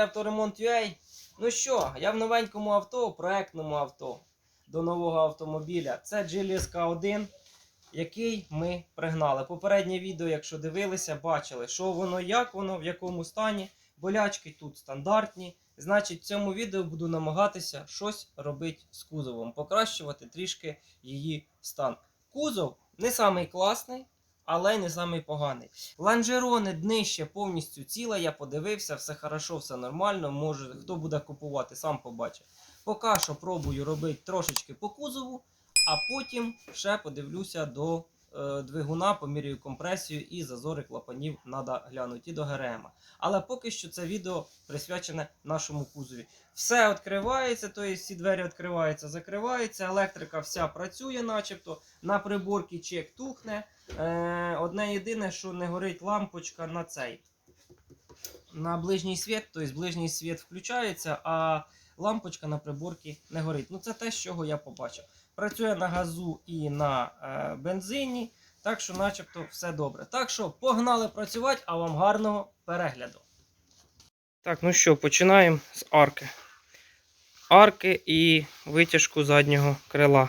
Каналі Авторемонт.ua. Ну що, я в новенькому авто, проектному авто до нового автомобіля. Це GLS K1, який ми пригнали. Попереднє відео, якщо дивилися, бачили, що воно, як воно, в якому стані. Болячки тут стандартні. Значить, в цьому відео буду намагатися щось робити з кузовом, покращувати трішки її стан. Кузов не самий класний, але не самий поганий. Ланжерони днище повністю ціле, я подивився, все хорошо, все нормально. Може, хто буде купувати, сам побачить. Поки що пробую робити трошечки по кузову, а потім ще подивлюся до е, двигуна, поміряю компресію і зазори клапанів треба глянути до ГРМ. Але поки що це відео присвячене нашому кузові. Все відкривається, тобто всі двері відкриваються, закриваються, електрика вся працює, начебто. На приборці чек тухне. Е, одне єдине, що не горить лампочка на цей. На ближній світ, тобто ближній світ включається, а лампочка на приборці не горить. Ну це те, з чого я побачив. Працює на газу і на е, бензині, так що начебто все добре. Так що погнали працювати, а вам гарного перегляду. Так, ну що, починаємо з арки. Арки і витяжку заднього крила.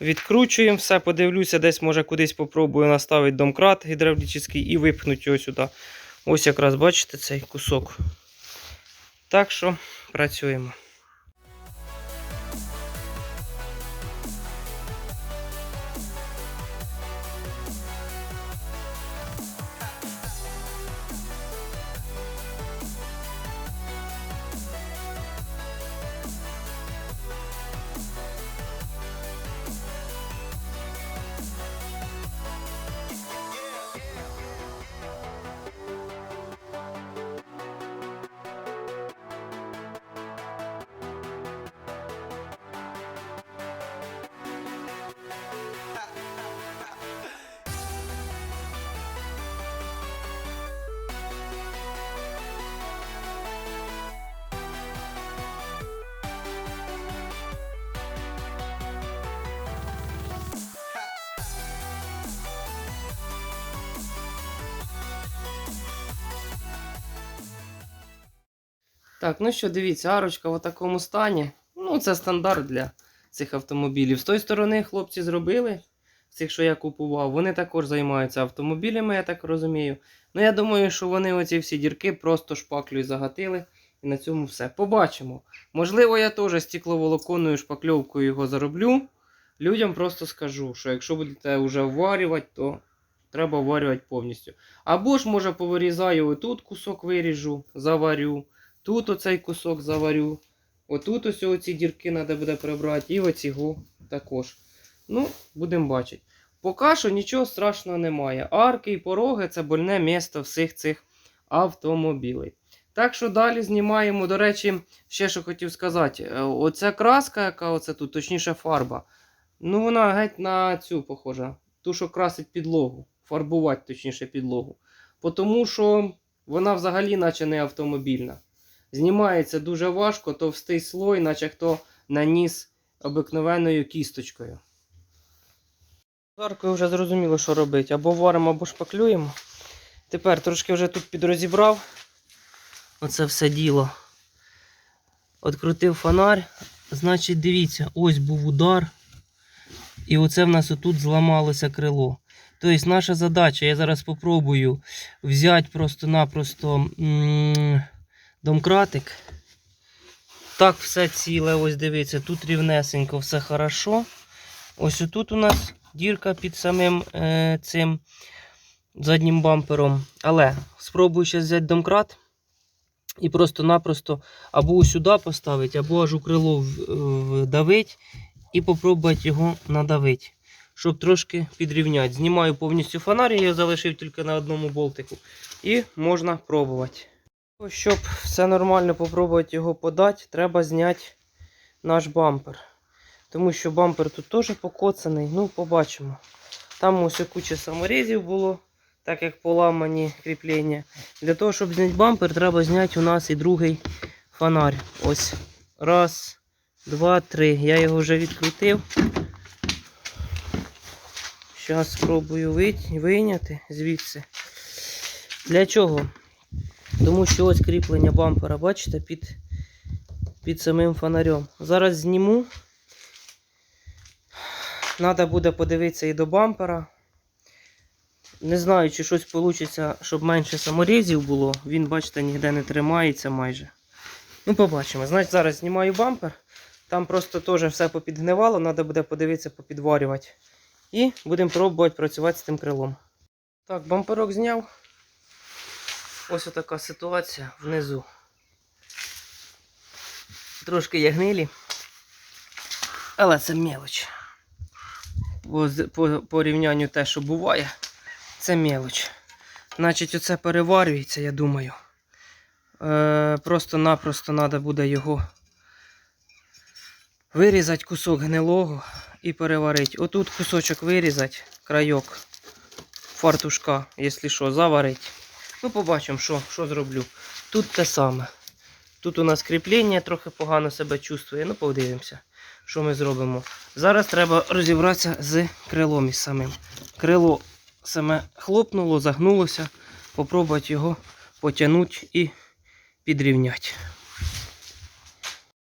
Відкручуємо все, подивлюся, десь може кудись попробую наставити домкрат гідравлічний і випхнути його сюди. Ось якраз бачите цей кусок. Так що працюємо. Так, ну що, дивіться, арочка в такому стані. Ну, це стандарт для цих автомобілів. З тої сторони хлопці зробили, цих, що я купував, вони також займаються автомобілями, я так розумію. Ну, я думаю, що вони оці всі дірки просто шпаклею загатили. І на цьому все. Побачимо. Можливо, я теж стекловолоконною шпакльовкою його зароблю. Людям просто скажу, що якщо будете вже вварювати, то треба вварювати повністю. Або ж, може, повирізаю отут кусок виріжу, заварю. Тут оцей кусок заварю. Отут ось оці дірки треба буде прибрати. І оцього також. Ну, будемо бачити. Поки що нічого страшного немає. Арки і пороги це больне місто всіх цих автомобілей. Так що далі знімаємо. До речі, ще що хотів сказати. Е, Оця краска, яка оце тут, точніше фарба. Ну, вона геть на цю похожа. Ту, що красить підлогу. Фарбувати, точніше, підлогу. Тому що вона взагалі наче не автомобільна. Знімається дуже важко, товстий слой, наче хто наніс обикновенною кісточкою. Заркою вже зрозуміло, що робити. Або варимо, або шпаклюємо. Тепер трошки вже тут підрозібрав. Оце все діло. Открутив фонарь. Значить, дивіться, ось був удар. І оце в нас отут зламалося крило. Тобто, наша задача, я зараз спробую взяти просто-напросто. Домкратик. Так, все ціле, ось дивіться, тут рівнесенько, все хорошо. Ось тут у нас дірка під самим е, цим заднім бампером. Але спробую ще взяти домкрат і просто-напросто або сюди поставити, або аж у крило вдавити і попробувати його надавити. Щоб трошки підрівняти. Знімаю повністю фонарь, я залишив тільки на одному болтику. І можна пробувати. Щоб все нормально попробувати його подати, треба зняти наш бампер. Тому що бампер тут теж покоцаний, ну побачимо. Там ось куча саморізів було, так як поламані кріплення. Для того, щоб зняти бампер, треба зняти у нас і другий фонарь. Ось. Раз, два, три. Я його вже відкрутив. Зараз спробую вийняти звідси. Для чого? Тому що ось кріплення бампера, бачите, під, під самим фонарем. Зараз зніму. Треба буде подивитися і до бампера. Не знаю, чи щось вийде, щоб менше саморізів було. Він, бачите, ніде не тримається майже. Ну, побачимо. Значить, зараз знімаю бампер. Там просто теж все попідгнивало, треба буде подивитися, попідварювати. І будемо пробувати працювати з тим крилом. Так, бамперок зняв. Ось така ситуація внизу. Трошки є гнилі. Але це мелоч. По, по порівнянню те, що буває, це мелоч. Значить, оце переварюється, я думаю. Е, Просто-напросто треба буде його вирізати кусок гнилого і переварити. Отут кусочок вирізати, крайок фартушка, якщо що, заварити. Ну, побачимо, що, що зроблю. Тут те саме. Тут у нас кріплення трохи погано себе чувствує. Ну, подивимося, що ми зробимо. Зараз треба розібратися з крилом із самим. Крило саме хлопнуло, загнулося. Попробувати його потягнути і підрівняти.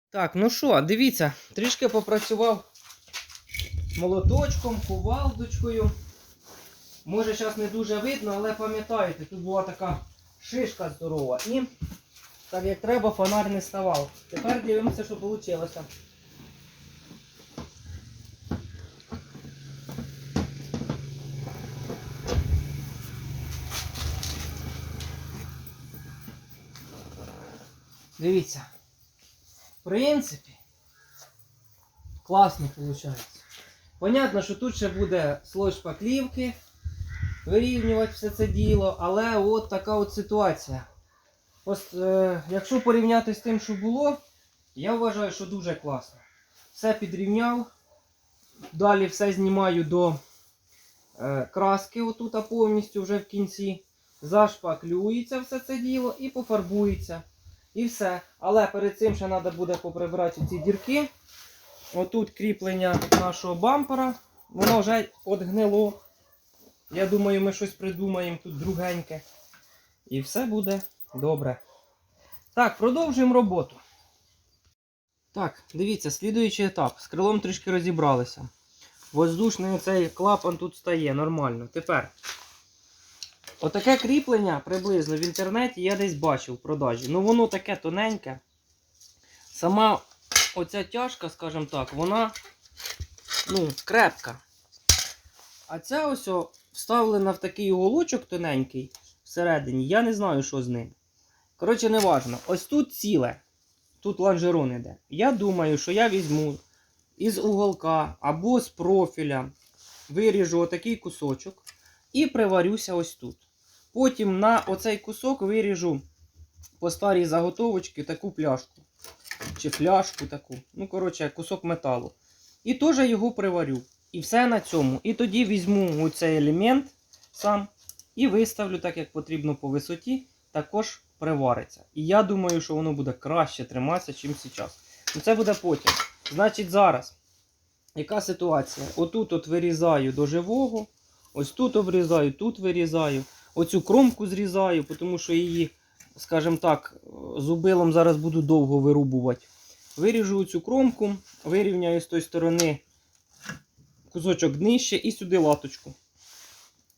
Так, ну що, дивіться, трішки попрацював молоточком, кувалдочкою. Може, зараз не дуже видно, але пам'ятаєте, тут була така шишка здорова. І так як треба, фонар не ставав. Тепер дивимося, що вийшло. Дивіться. В принципі, класно виходить. Понятно, що тут ще буде слой шпаклівки, вирівнювати все це діло, але от така от ситуація. Ось, е, якщо порівняти з тим, що було, я вважаю, що дуже класно. Все підрівняв. Далі все знімаю до е, краски, отут повністю вже в кінці. Зашпаклюється все це діло і пофарбується. І все. Але перед цим ще треба буде поприбирати ці дірки. Отут кріплення нашого бампера. Воно вже отгнило. Я думаю, ми щось придумаємо тут другеньке. І все буде добре. Так, продовжуємо роботу. Так, дивіться, слідуючий етап. З крилом трішки розібралися. Воздушний цей клапан тут стає нормально. Тепер. Отаке кріплення приблизно в інтернеті я десь бачив в продажі. Ну воно таке тоненьке. Сама оця тяжка, скажімо так, вона ну, крепка. А ця ось вставлена в такий уголочок тоненький всередині. Я не знаю, що з ним. Коротше, не важно. Ось тут ціле. Тут лонжерон іде. Я думаю, що я візьму із уголка або з профіля, виріжу отакий кусочок і приварюся ось тут. Потім на оцей кусок виріжу по старій заготовочці таку пляшку. Чи фляжку таку. Ну, коротше, кусок металу. І теж його приварю. І все на цьому. І тоді візьму оцей елемент сам і виставлю так, як потрібно по висоті, також привариться. І я думаю, що воно буде краще триматися, ніж зараз. Ну це буде потім. Значить, зараз. Яка ситуація? Отут от вирізаю до живого. Ось тут обрізаю, тут вирізаю. Оцю кромку зрізаю, тому що її, скажімо так, зубилом зараз буду довго вирубувати. Виріжу цю кромку, вирівняю з тої сторони кусочок днище і сюди латочку.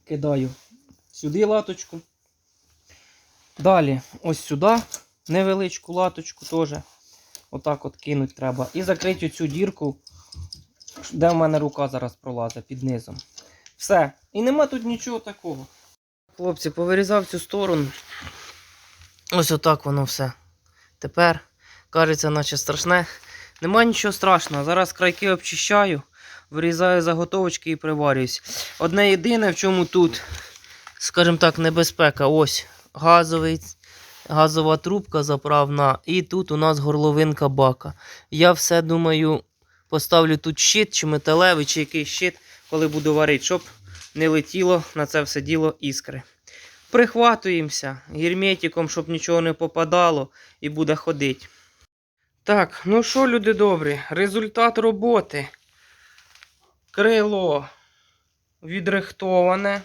Кидаю сюди латочку. Далі ось сюди невеличку латочку теж. Отак от кинуть треба. І закрити цю дірку, де в мене рука зараз пролазить під низом. Все. І нема тут нічого такого. Хлопці, повирізав цю сторону. Ось отак воно все. Тепер, кажеться, наче страшне. Нема нічого страшного. Зараз крайки обчищаю, вирізаю заготовочки і приварююсь. Одне єдине, в чому тут, скажімо так, небезпека. Ось газовий, газова трубка заправна, і тут у нас горловинка бака. Я все думаю, поставлю тут щит, чи металевий, чи якийсь щит, коли буду варити, щоб не летіло на це все діло іскри. Прихватуємося герметиком, щоб нічого не попадало, і буде ходити. Так, ну що, люди добрі, результат роботи. Крило відрихтоване.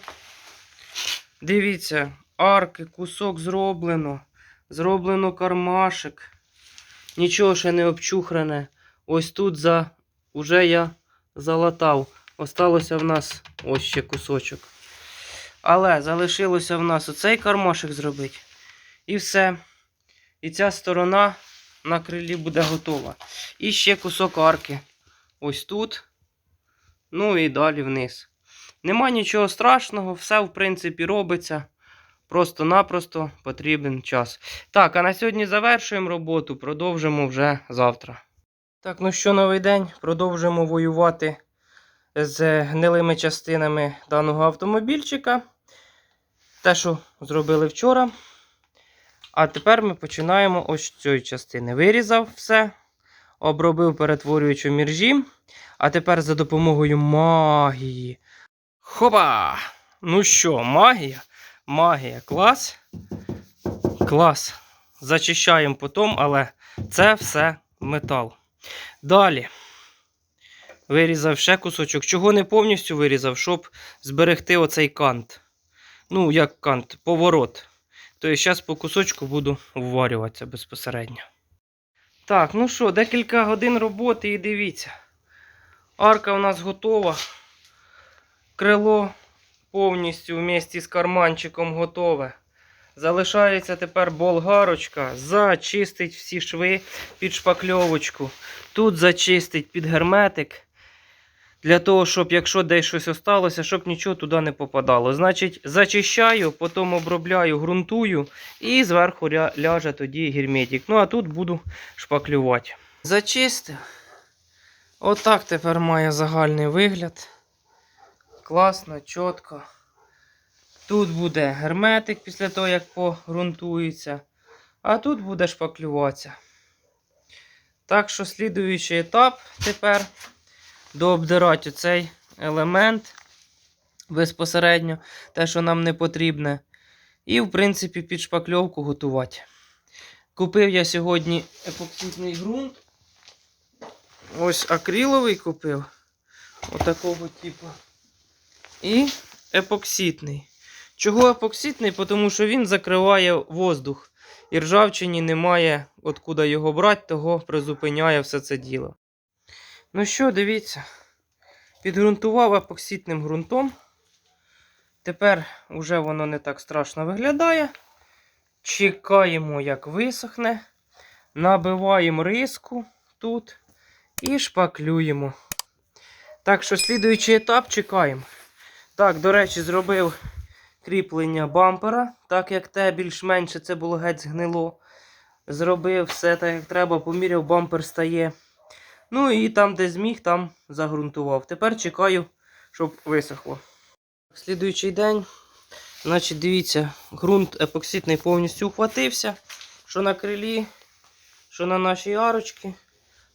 Дивіться, арки, кусок зроблено. Зроблено кармашик. Нічого ще не обчухрене. Ось тут за... уже я залатав. Осталося в нас ось ще кусочок. Але залишилося в нас оцей кармашик зробити. І все. І ця сторона на крилі буде готова. І ще кусок арки. Ось тут. Ну і далі вниз. Нема нічого страшного, все в принципі робиться. Просто-напросто потрібен час. Так, а на сьогодні завершуємо роботу, продовжимо вже завтра. Так, ну що, новий день. Продовжуємо воювати з гнилими частинами даного автомобільчика. Те, що зробили вчора. А тепер ми починаємо ось з цієї частини. Вирізав все, обробив перетворюючи міржі. А тепер за допомогою магії. Хопа! Ну що, магія? Магія. Клас. Клас. Зачищаємо потім, але це все метал. Далі. Вирізав ще кусочок. Чого не повністю вирізав, щоб зберегти оцей кант. Ну, як кант, поворот. Тобто зараз по кусочку буду вварюватися безпосередньо. Так, ну що, декілька годин роботи і дивіться. Арка у нас готова. Крило повністю вместе з карманчиком готове. Залишається тепер болгарочка. Зачистить всі шви під шпакльовочку. Тут зачистить під герметик. Для того, щоб якщо десь щось осталося, щоб нічого туди не попадало. Значить, зачищаю, потім обробляю, ґрунтую і зверху ляже тоді герметик. Ну а тут буду шпаклювати. Зачистив. Отак тепер має загальний вигляд. Класно, чітко. Тут буде герметик після того, як погрунтується. А тут буде шпаклюватися. Так що слідуючий етап тепер дообдирати цей елемент безпосередньо, те, що нам не потрібне. І, в принципі, під шпакльовку готувати. Купив я сьогодні епоксидний ґрунт. Ось акриловий купив. Отакого типу. І епоксидний. Чого епоксидний? Тому що він закриває воздух. І ржавчині немає откуда його брати, того призупиняє все це діло. Ну що, дивіться. Підґрунтував епоксидним ґрунтом. Тепер уже воно не так страшно виглядає. Чекаємо, як висохне. Набиваємо риску тут і шпаклюємо. Так що, слідуючий етап чекаємо. Так, до речі, зробив кріплення бампера, так як те більш-менше це було геть згнило. Зробив все так, як треба, поміряв, бампер стає. Ну і там, де зміг, там загрунтував. Тепер чекаю, щоб висохло. Слідуючий день. Значить, дивіться, ґрунт епоксидний повністю ухватився. Що на крилі, що на нашій арочці.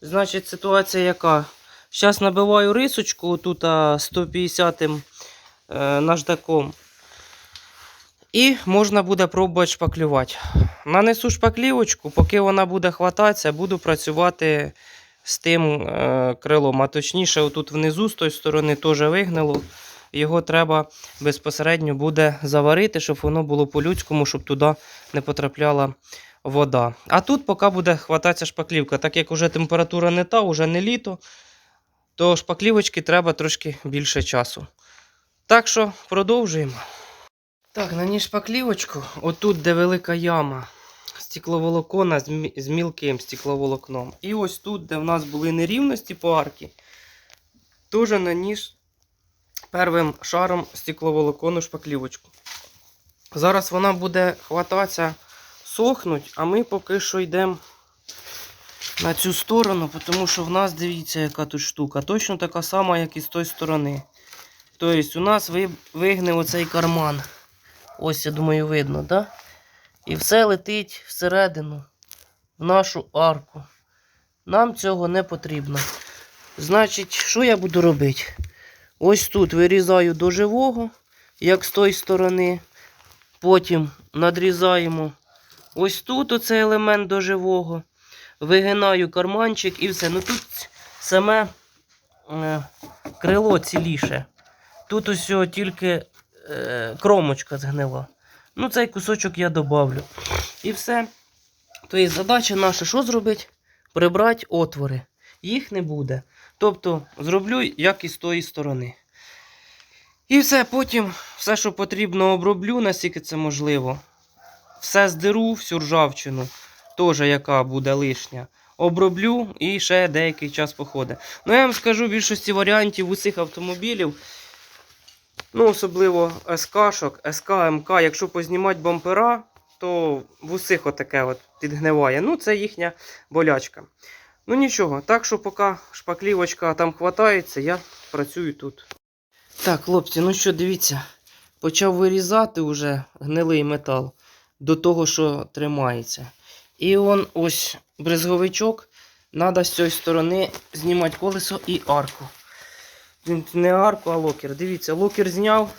Значить, ситуація яка? Зараз набиваю рисочку тут 150 е, наждаком. І можна буде пробувати шпаклювати. Нанесу шпаклівочку, поки вона буде хвататися, буду працювати з тим е, крилом. А точніше, отут внизу з тої сторони теж вигнило. Його треба безпосередньо буде заварити, щоб воно було по-людському, щоб туди не потрапляла вода. А тут поки буде хвататися шпаклівка. Так як вже температура не та, вже не літо, то шпаклівочки треба трошки більше часу. Так що продовжуємо. Так, на ній шпаклівочку, отут, де велика яма стекловолокона з, мілким стекловолокном. І ось тут, де в нас були нерівності по арки, теж наніс первим шаром стекловолокону шпаклівочку. Зараз вона буде хвататися, сохнуть, а ми поки що йдемо на цю сторону, тому що в нас, дивіться, яка тут штука. Точно така сама, як і з тої сторони. Тобто, у нас ви- вигнив оцей карман. Ось, я думаю, видно, так? Да? І все летить всередину, в нашу арку. Нам цього не потрібно. Значить, що я буду робити? Ось тут вирізаю до живого, як з тої сторони. Потім надрізаємо ось тут оцей елемент до живого. Вигинаю карманчик і все. Ну тут саме е, крило ціліше. Тут ось тільки е, кромочка згнила. Ну, цей кусочок я добавлю. І все. Тобто задача наша що зробити? Прибрати отвори. Їх не буде. Тобто зроблю, як і з тої сторони. І все, потім все, що потрібно, оброблю, наскільки це можливо. Все здеру, всю ржавчину, теж яка буде лишня. Оброблю і ще деякий час походить. Ну, я вам скажу, в більшості варіантів усіх автомобілів, ну, особливо СК-шок, СК, МК, якщо познімати бампера, то в усіх отаке от підгниває. Ну, це їхня болячка. Ну нічого, так що поки шпаклівочка там хватається, я працюю тут. Так, хлопці, ну що, дивіться, почав вирізати уже гнилий метал до того, що тримається. І он ось брезговичок. Треба з цієї сторони знімати колесо і арку. Не арку, а локер. Дивіться, локер зняв.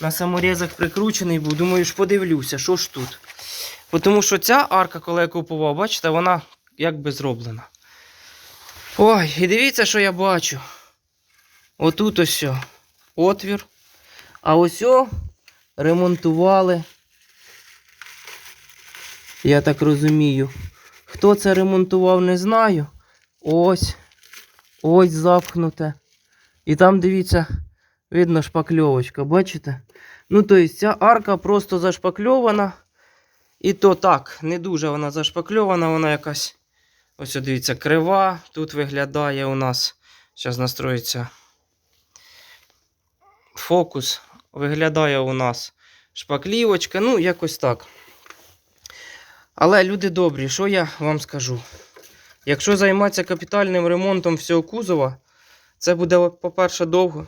На саморізах прикручений був. Думаю, ж подивлюся, що ж тут. Тому що ця арка, коли я купував, бачите, вона якби зроблена. Ой, і дивіться, що я бачу. Отут ось отвір. А ось о, ремонтували. Я так розумію. Хто це ремонтував, не знаю. Ось. Ось запхнуте. І там, дивіться, видно шпакльовочка, бачите? Ну, тобто, ця арка просто зашпакльована. І то так, не дуже вона зашпакльована, вона якась. Ось дивіться, крива. Тут виглядає у нас. Зараз настроїться фокус. Виглядає у нас шпаклівочка. Ну, якось так. Але люди добрі, що я вам скажу? Якщо займатися капітальним ремонтом всього кузова, це буде, по-перше, довго,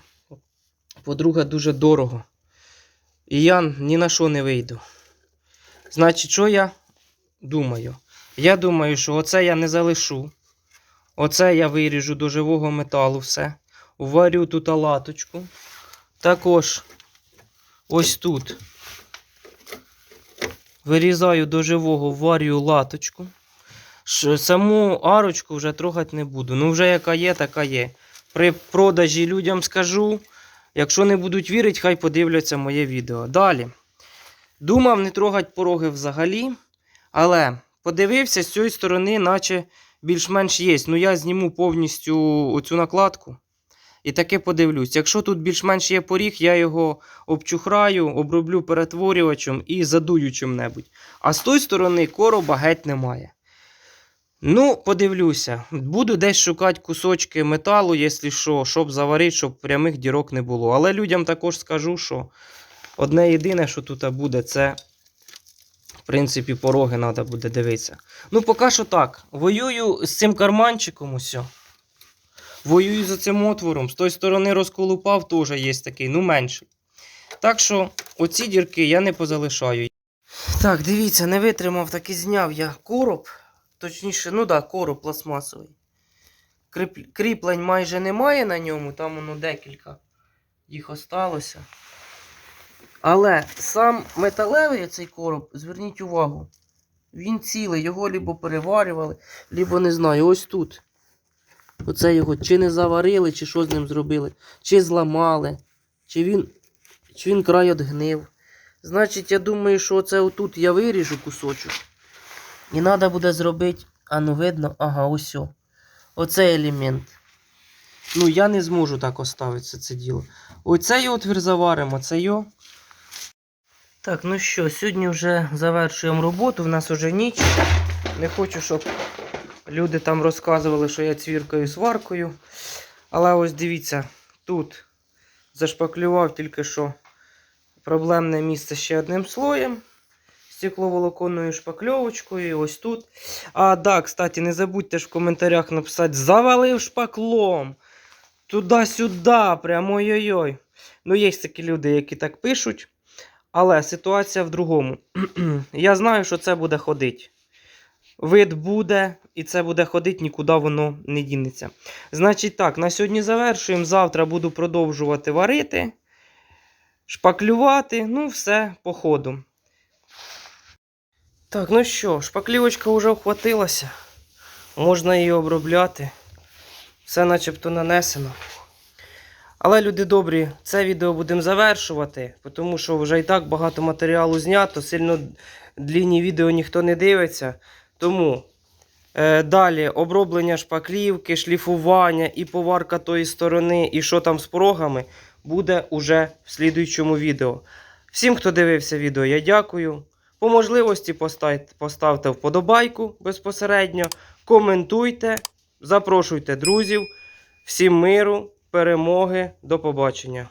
по-друге, дуже дорого. І я ні на що не вийду. Значить, що я думаю? Я думаю, що оце я не залишу. Оце я виріжу до живого металу все. Варю тут латочку. Також ось тут. Вирізаю до живого, варю латочку. Саму арочку вже трогати не буду. Ну, вже яка є, така є. При продажі людям скажу. Якщо не будуть вірити, хай подивляться моє відео. Далі. Думав не трогати пороги взагалі. Але подивився з цієї сторони, наче більш-менш є. Ну я зніму повністю оцю накладку. І таки подивлюсь. Якщо тут більш-менш є поріг, я його обчухраю, оброблю перетворювачем і задую чим-небудь. А з тої сторони короба геть немає. Ну, подивлюся. Буду десь шукати кусочки металу, якщо що, щоб заварити, щоб прямих дірок не було. Але людям також скажу, що одне єдине, що тут буде, це, в принципі, пороги треба буде дивитися. Ну, поки що так. Воюю з цим карманчиком усе. Воюю за цим отвором. З тої сторони розколупав, теж є такий, ну менший. Так що оці дірки я не позалишаю. Так, дивіться, не витримав, так і зняв я короб. Точніше, ну да, короб пластмасовий. Кріп... Кріплень майже немає на ньому, там воно декілька їх осталося. Але сам металевий цей короб, зверніть увагу, він цілий, його лібо переварювали, лібо не знаю, ось тут. Оце його чи не заварили, чи що з ним зробили, чи зламали, чи він, чи він край отгнив. Значить, я думаю, що оце отут я виріжу кусочок. І треба буде зробити, а ну видно, ага, ось. о. Оцей елемент. Ну, я не зможу так оставити це, діло. Оцей отвір заваримо, це йо. Так, ну що, сьогодні вже завершуємо роботу, в нас вже ніч. Не хочу, щоб люди там розказували, що я цвіркою сваркою. Але ось дивіться, тут зашпаклював тільки що проблемне місце ще одним слоєм. Стекловолоконною шпакльовочкою, ось тут. А, да, кстати, не забудьте ж в коментарях написати завалив шпаклом. Туди-сюди, прямо ой-ой-ой. Ну, є такі люди, які так пишуть. Але ситуація в другому. Я знаю, що це буде ходити. Вид буде, і це буде ходити, нікуди воно не дінеться. Значить так, на сьогодні завершуємо. Завтра буду продовжувати варити, шпаклювати. Ну, все по ходу. Так, ну що, шпаклівочка вже охватилася. Можна її обробляти. Все начебто нанесено. Але, люди добрі, це відео будемо завершувати, тому що вже і так багато матеріалу знято, сильно длінні відео ніхто не дивиться. Тому е, далі оброблення шпаклівки, шліфування і поварка тої сторони, і що там з порогами, буде уже в слідуючому відео. Всім, хто дивився відео, я дякую. По можливості поставте, вподобайку безпосередньо, коментуйте, запрошуйте друзів. Всім миру, перемоги, до побачення.